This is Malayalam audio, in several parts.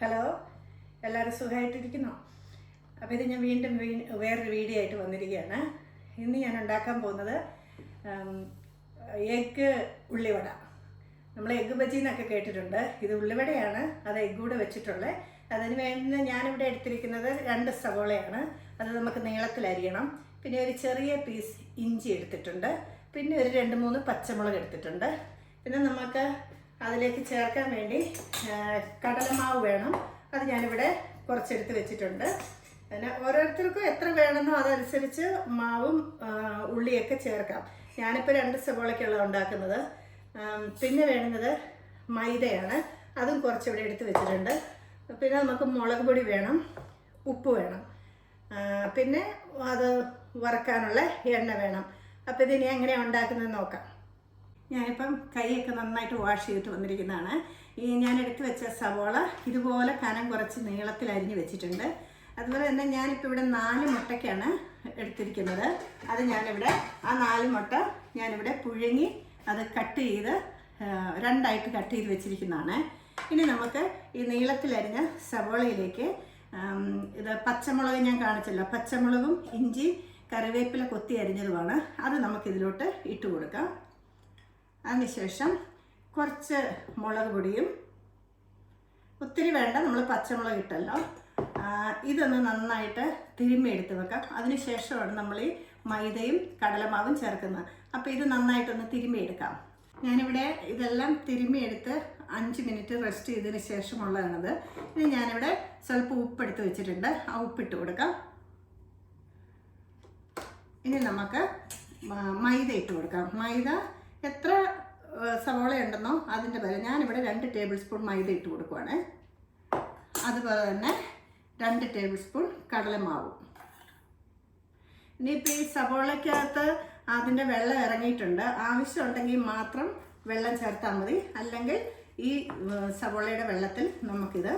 ഹലോ എല്ലാവരും സുഖമായിട്ടിരിക്കുന്നോ അപ്പോൾ ഇത് ഞാൻ വീണ്ടും വേറൊരു വീഡിയോ ആയിട്ട് വന്നിരിക്കുകയാണ്. ഇന്ന് ഞാൻ ഉണ്ടാക്കാൻ പോകുന്നത് എഗ്ഗ് ഉള്ളിവട. നമ്മൾ എഗ്ഗ് ബജി എന്നൊക്കെ കേട്ടിട്ടുണ്ട്. ഇത് ഉള്ളിവടയാണ് അത് എഗ്ഗ് കൂടെ വെച്ചിട്ടുള്ളത് അതിന് വേണ്ടി ഞാനിവിടെ എടുത്തിരിക്കുന്നത് രണ്ട് സവോളയാണ്. അത് നമുക്ക് നീളത്തിലരിയണം പിന്നെ ഒരു ചെറിയ പീസ് ഇഞ്ചി എടുത്തിട്ടുണ്ട്. പിന്നെ ഒരു രണ്ട് മൂന്ന് പച്ചമുളക് എടുത്തിട്ടുണ്ട്. പിന്നെ നമുക്ക് അതിലേക്ക് ചേർക്കാൻ വേണ്ടി കടലമാവ് വേണം. അത് ഞാനിവിടെ കുറച്ചെടുത്ത് വെച്ചിട്ടുണ്ട്. പിന്നെ ഓരോരുത്തർക്കും എത്ര വേണമെന്നോ അതനുസരിച്ച് മാവും ഉള്ളിയൊക്കെ ചേർക്കാം. ഞാനിപ്പോൾ രണ്ട് സവോളയ്ക്കുള്ള ഉണ്ടാക്കുന്നത്. പിന്നെ വേണ്ടുന്നത് മൈദയാണ്. അതും കുറച്ചിവിടെ എടുത്ത് വെച്ചിട്ടുണ്ട്. പിന്നെ നമുക്ക് മുളക് പൊടി വേണം ഉപ്പ് വേണം. പിന്നെ അത് വറക്കാനുള്ള എണ്ണ വേണം. അപ്പോൾ ഇതിനി എങ്ങനെയാണ് ഉണ്ടാക്കുന്നത് നോക്കാം. ഞാനിപ്പം കൈയൊക്കെ നന്നായിട്ട് വാഷ് ചെയ്തിട്ട് വന്നിരിക്കുന്നതാണ്. ഈ ഞാൻ എടുത്തു വെച്ച സവോള ഇതുപോലെ കനം കുറച്ച് നീളത്തിൽ അരിഞ്ഞ് വെച്ചിട്ടുണ്ട്. അതുപോലെ തന്നെ ഞാനിപ്പോൾ ഇവിടെ നാല് മുട്ടയ്ക്കാണ് എടുത്തിരിക്കുന്നത്. അത് ഞാനിവിടെ ആ നാല് മുട്ട ഞാനിവിടെ പുഴുങ്ങി അത് കട്ട് ചെയ്ത് രണ്ടായിട്ട് കട്ട് ചെയ്ത് വെച്ചിരിക്കുന്നതാണ്. ഇനി നമുക്ക് ഈ നീളത്തിലരിഞ്ഞ സവോളയിലേക്ക് ഇത് പച്ചമുളക് ഞാൻ കാണിച്ചല്ലോ. പച്ചമുളകും ഇഞ്ചി കറിവേപ്പില കൊത്തി അരിഞ്ഞതുമാണ്. അത് നമുക്കിതിലോട്ട് ഇട്ട് കൊടുക്കാം. അതിനുശേഷം കുറച്ച് മുളക് പൊടിയും ഒത്തിരി വേണ്ട നമ്മൾ പച്ചമുളക് ഇട്ടല്ലോ. ഇതൊന്ന് നന്നായിട്ട് തിരുമ്മി എടുത്ത് വെക്കാം. അതിനുശേഷമാണ് നമ്മൾ ഈ മൈദയും കടലമാവും ചേർക്കുന്നത്. അപ്പോൾ ഇത് നന്നായിട്ടൊന്ന് തിരുമ്മി എടുക്കാം. ഞാനിവിടെ ഇതെല്ലാം തിരുമ്മി എടുത്ത് അഞ്ച് മിനിറ്റ് റെസ്റ്റ് ചെയ്തതിന് ശേഷമുള്ളതാണത്. ഇനി ഞാനിവിടെ സ്വല്പം ഉപ്പെടുത്ത് വെച്ചിട്ടുണ്ട്. ആ ഉപ്പിട്ട് കൊടുക്കാം. ഇനി നമുക്ക് മൈദ ഇട്ട് കൊടുക്കാം. മൈദ എത്ര സവോള ഉണ്ടെന്നോ? അതിന്റെ പകരം ഞാനിവിടെ രണ്ട് ടേബിൾ സ്പൂൺ മൈദ ഇട്ട് കൊടുക്കുവാണ്. അതുപോലെ തന്നെ രണ്ട് ടേബിൾ സ്പൂൺ കടലമാവും. ഇനിയിപ്പോൾ ഈ സവോളയ്ക്കകത്ത് അതിന്റെ വെള്ളം ഇറങ്ങിയിട്ടുണ്ട്. ആവശ്യമുണ്ടെങ്കിൽ മാത്രം വെള്ളം ചേർത്താൽ മതി. അല്ലെങ്കിൽ ഈ സവോളയുടെ വെള്ളത്തിൽ നമുക്കിത്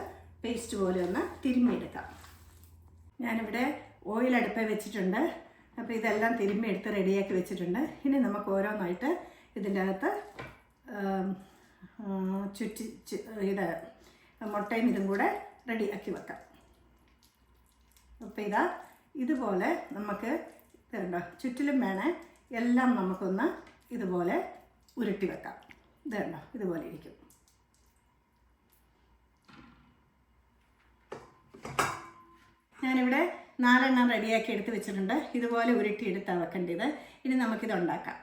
പേസ്റ്റ് പോലെ ഒന്ന് തിരുമ്മിയെടുക്കാം. ഞാനിവിടെ ഓയിൽ വെച്ചിട്ടുണ്ട്. അപ്പോൾ ഇതെല്ലാം തിരുമ്മി എടുത്ത് റെഡിയാക്കി വെച്ചിട്ടുണ്ട്. ഇനി നമുക്ക് ഓരോന്നായിട്ട് ഇതിന്റെ അകത്ത് ചുറ്റി ഇത് മുട്ടയും ഇതും കൂടെ റെഡിയാക്കി വെക്കാം. അപ്പോൾ ഇതാ ഇതുപോലെ നമുക്ക് ഇതുണ്ടോ ചുറ്റിലും വേണേ എല്ലാം നമുക്കൊന്ന് ഇതുപോലെ ഉരുട്ടി വെക്കാം. ഇതുണ്ടോ ഇതുപോലെ ഇരിക്കും. ഞാനിവിടെ നാലെണ്ണം റെഡിയാക്കി എടുത്ത് വെച്ചിട്ടുണ്ട്. ഇതുപോലെ ഉരുട്ടി എടുത്താണ് വെക്കേണ്ടത്. ഇനി നമുക്കിത് ഉണ്ടാക്കാം.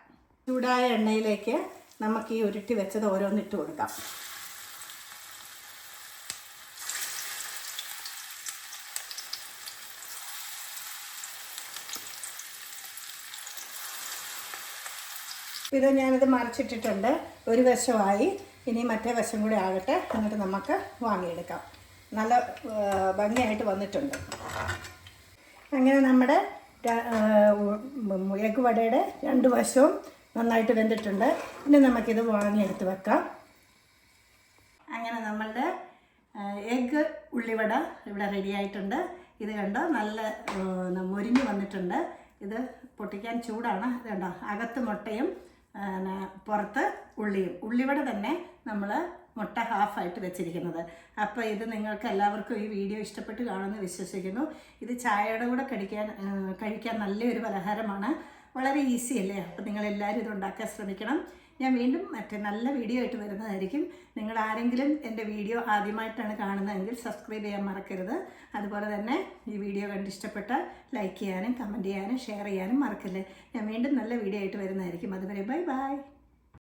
ചൂടായ എണ്ണയിലേക്ക് നമുക്ക് ഈ ഉരുട്ടി വെച്ചത് ഓരോന്നിട്ട് കൊടുക്കാം. ഇത് ഞാനിത് മറിച്ചിട്ടിട്ടുണ്ട്. ഒരു വശമായി ഇനി മറ്റേ വശം കൂടി ആകട്ടെ എന്നിട്ട് നമുക്ക് വാങ്ങിയെടുക്കാം. നല്ല ഭംഗിയായിട്ട് വന്നിട്ടുണ്ട്. അങ്ങനെ നമ്മുടെ എഗ് വടയുടെ രണ്ട് വശവും നന്നായിട്ട് വെന്തിട്ടുണ്ട്. ഇനി നമുക്കിത് വാങ്ങിയെടുത്ത് വെക്കാം. അങ്ങനെ നമ്മളുടെ എഗ്ഗ് ഉള്ളിവട ഇവിടെ റെഡിയായിട്ടുണ്ട് ഇത് കണ്ടോ നല്ല മൊരിഞ്ഞ് വന്നിട്ടുണ്ട്. ഇത് പൊട്ടിക്കാൻ ചൂടാണ്. ഇത് കണ്ടോ അകത്ത് മുട്ടയും പുറത്ത് ഉള്ളിയും. ഉള്ളിവട തന്നെ നമ്മൾ മുട്ട ഹാഫായിട്ട് വെച്ചിരിക്കുന്നത്. അപ്പോൾ ഇത് നിങ്ങൾക്ക് എല്ലാവർക്കും ഈ വീഡിയോ ഇഷ്ടപ്പെട്ട് കാണുമെന്ന് വിശ്വസിക്കുന്നു. ഇത് ചായയുടെ കൂടെ കഴിക്കാൻ കഴിക്കാൻ നല്ലൊരു പലഹാരമാണ്. വളരെ ഈസി അല്ലേ? അപ്പോൾ നിങ്ങളെല്ലാവരും ഇത് ഉണ്ടാക്കാൻ ശ്രമിക്കണം. ഞാൻ വീണ്ടും മറ്റേ നല്ല വീഡിയോ ആയിട്ട് വരുന്നതായിരിക്കും. നിങ്ങൾ ആരെങ്കിലും എന്റെ വീഡിയോ ആദ്യമായിട്ടാണ് കാണുന്നതെങ്കിൽ സബ്സ്ക്രൈബ് ചെയ്യാൻ മറക്കരുത്. അതുപോലെ തന്നെ ഈ വീഡിയോ കണ്ട് ഇഷ്ടപ്പെട്ട ലൈക്ക് ചെയ്യാനും കമന്റ് ചെയ്യാനും ഷെയർ ചെയ്യാനും മറക്കല്ലേ? ഞാൻ വീണ്ടും നല്ല വീഡിയോ ആയിട്ട് വരുന്നതായിരിക്കും. അതുവരെ ബൈ ബൈ